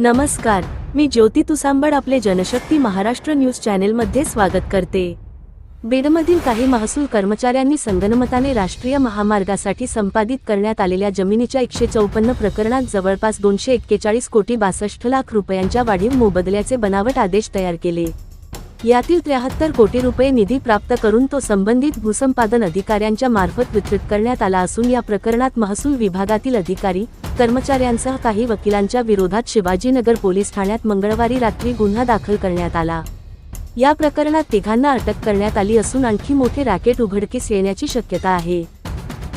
नमस्कार मी ज्योती तुसांबड आपले जनशक्ती महाराष्ट्र न्यूज चॅनेलमध्ये स्वागत करते. बीडमधील काही महसूल कर्मचाऱ्यांनी संगनमताने राष्ट्रीय महामार्गासाठी संपादित करण्यात आलेल्या जमिनीच्या एकशे चौपन्न प्रकरणात जवळपास दोनशे एक्केचाळीस कोटी बासष्ट लाख रुपयांच्या वाढीव मोबदल्याचे बनावट आदेश तयार केले. यातील त्र्याहत्तर कोटी रुपये निधी प्राप्त करून तो संबंधित भूसंपादन अधिकाऱ्यांच्या मार्फत वितरित करण्यात आला असून या प्रकरणात महसूल विभागातील अधिकारी कर्मचाऱ्यांसह काही वकिलांच्या विरोधात शिवाजीनगर पोलीस ठाण्यात मंगळवारी रात्री गुन्हा दाखल करण्यात आला. या प्रकरणात तिघांना अटक करण्यात आली असून आणखी मोठे रॅकेट उघडकीस येण्याची शक्यता आहे.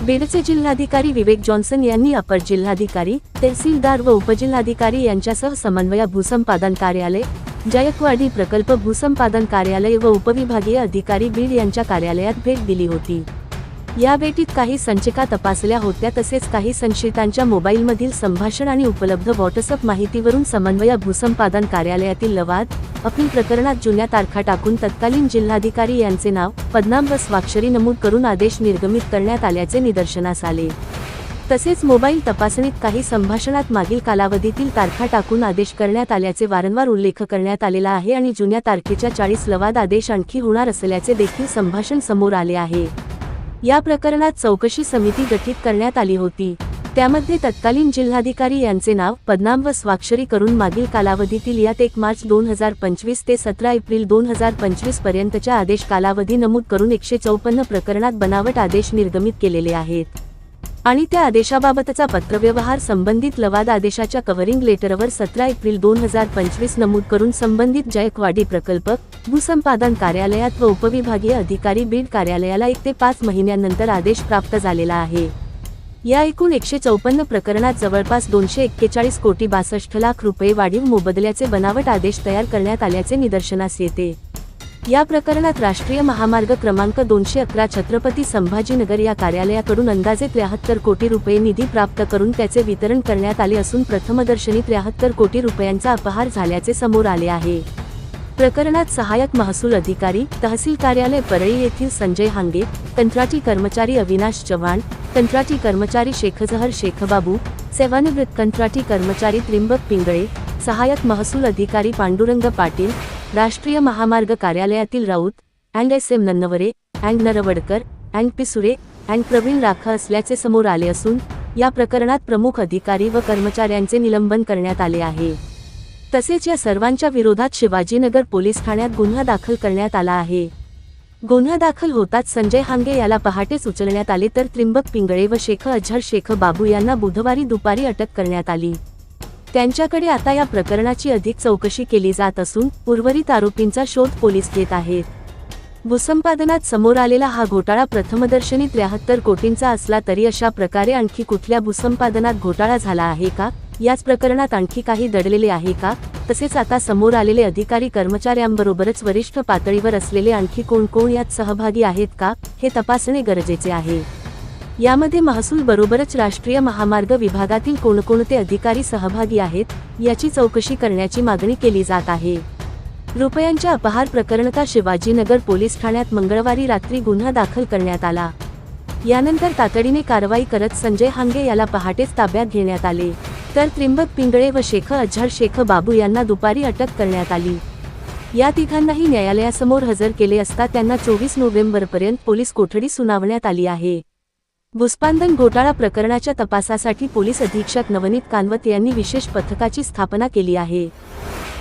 बीडचे जिल्हाधिकारी विवेक जॉन्सन यांनी अपर जिल्हाधिकारी तहसीलदार व उपजिल्हाधिकारी यांच्यासह समन्वय भूसंपादन कार्यालय जयकवाडी प्रकल्प भूसंपादन कार्यालय व उपविभागीय अधिकारी बीड यांच्या कार्यालयात भेट दिली होती. या भेटीत काही संचिका तपासल्या होत्या तसेच काही संशयितांच्या मोबाईलमधील संभाषण आणि उपलब्ध व्हॉट्सअप माहितीवरून समन्वय भूसंपादन कार्यालयातील लवाद अपील प्रकरणात जुन्या तारखा टाकून तत्कालीन जिल्हाधिकारी यांचे नाव पदनाम व स्वाक्षरी नमूद करून आदेश निर्गमित करण्यात आल्याचे निदर्शनास आले. तसेच मोबाईल तपासणीत काही संभाषणात मागील कालावधीतील तारखा टाकून आदेश करण्यात आल्याचे वारंवार उल्लेख करण्यात आलेला आहे आणि जुन्या तारखेच्या चाळीस लवाद आदेश आणखी होणार असल्याचे देखील संभाषण समोर आले आहे. या प्रकरणात चौकशी समिती गठीत करण्यात आली होती. त्यामध्ये तत्कालीन जिल्हाधिकारी यांचे नाव पदनाम व स्वाक्षरी करून मागील कालावधीतील यात एक मार्च दोन हजार पंचवीस ते सतरा एप्रिल दोन हजार पंचवीस पर्यंतच्या आदेश कालावधी नमूद करून एकशे चौपन्न प्रकरणात बनावट आदेश निर्गमित केलेले आहेत. आणि त्या आदेशाबाबतचा पत्रव्यवहार संबंधित लवाद आदेशाच्या कव्हरिंग लेटरवर सतरा एप्रिल दोन हजार पंचवीस नमूद करून संबंधित जयकवाडी प्रकल्प भूसंपादन कार्यालयात व उपविभागीय अधिकारी बीड कार्यालयाला एक ते पाच महिन्यानंतर आदेश प्राप्त झालेला आहे. या एकूण एकशे चौपन्न प्रकरणात जवळपास दोनशे एक्केचाळीस कोटी बासष्ट लाख रुपये वाढीव मोबदल्याचे बनावट आदेश तयार करण्यात आल्याचे निदर्शनास येते. या प्रकरणात राष्ट्रीय महामार्ग क्रमांक दोनशे अकरा छत्रपती संभाजीनगर या कार्यालयाकडून अंदाजे त्र्याहत्तर कोटी रुपये निधी प्राप्त करून त्याचे वितरण करण्यात आले असून प्रथमदर्शनी त्र्याहत्तर कोटी रुपयांचा अपहार झाल्याचे समोर आले आहे. प्रकरणात सहाय्यक महसूल अधिकारी तहसील कार्यालय परळी येथील संजय हांगे कंत्राटी कर्मचारी अविनाश चव्हाण कंत्राटी कर्मचारी शेखजहर शेखबाबू सेवानिवृत्त कंत्राटी कर्मचारी त्रिंबक पिंगळे सहाय्यक महसूल अधिकारी पांडुरंग पाटील राष्ट्रीय महामार्ग कार्यालयातील Raut and S M Nannaware and Narwadkar and Pisure and Praveen Rakh असल्याचे समोर आले असून या प्रकरणात प्रमुख अधिकारी व कर्मचाऱ्यांचे निलंबन करण्यात आले आहे. तसेच या सर्वांच्या विरोधात शिवाजीनगर पोलीस ठाण्यात गुन्हा दाखल करण्यात आला आहे. गुन्हा दाखल होताच संजय हांगे याला पहाटेच उचलण्यात आले तर त्रिंबक पिंगळे व शेख अझर शेख बाबू यांना बुधवारी दुपारी अटक करण्यात आली. त्यांच्याकडे आता या प्रकरणाची अधिक चौकशी केली जात असून उर्वरित आरोपींचा शोध पोलीस घेत आहेत. भूसंपादनात समोर आलेला हा घोटाळा प्रथमदर्शनी त्र्याहत्तर कोटींचा असला तरी अशा प्रकारे आणखी कुठल्या भूसंपादनात घोटाळा झाला आहे का? याच प्रकरणात आणखी काही दडलेले आहे का? तसेच आता समोर आलेले अधिकारी कर्मचाऱ्यांबरोबरच वरिष्ठ पातळीवर असलेले आणखी कोण कोण यात सहभागी आहेत का? हे तपासणे गरजेचे आहे. यामध्ये महसूल बरोबरच राष्ट्रीय महामार्ग विभागातील कोणकोणते अधिकारी सहभागी आहेत याची चौकशी करण्याची मागणी केली जात आहे. रुपयांच्या अपहार प्रकरणता शिवाजीनगर पोलीस ठाण्यात मंगळवारी रात्री गुन्हा दाखल करण्यात आला. यानंतर तातडीने कारवाई करत संजय हांगे याला पहाटेच ताब्यात घेण्यात आले. तर त्रिंबक पिंगळे व शेख अझर शेख बाबू यांना दुपारी अटक करण्यात आली. या तिघांनाही न्यायालयासमोर हजर केले असता त्यांना चोवीस नोव्हेंबरपर्यंत पोलीस कोठडी सुनावण्यात आली आहे. भूस्पांदन घोटाळा प्रकरणाच्या तपासासाठी पोलीस अधीक्षक नवनीत कानवत यांनी विशेष पथकाची स्थापना केली आहे.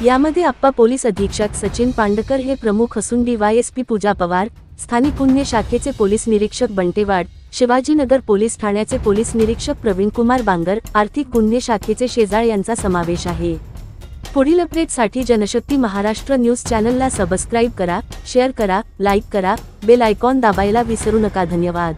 यामध्ये आप्पा पोलीस अधीक्षक सचिन पांडकर हे प्रमुख असून डीवायएसपी पूजा पवार स्थानिक गुन्हे शाखेचे पोलीस निरीक्षक बंटेवाड शिवाजीनगर पोलीस ठाण्याचे पोलीस निरीक्षक प्रवीणकुमार बांगर आर्थिक गुन्हे शाखेचे शेजाळ यांचा समावेश आहे. पुढील अपडेटसाठी जनशक्ती महाराष्ट्र न्यूज चॅनलला सबस्क्राईब करा शेअर करा लाईक करा बेल आयकॉन दाबायला विसरू नका. धन्यवाद.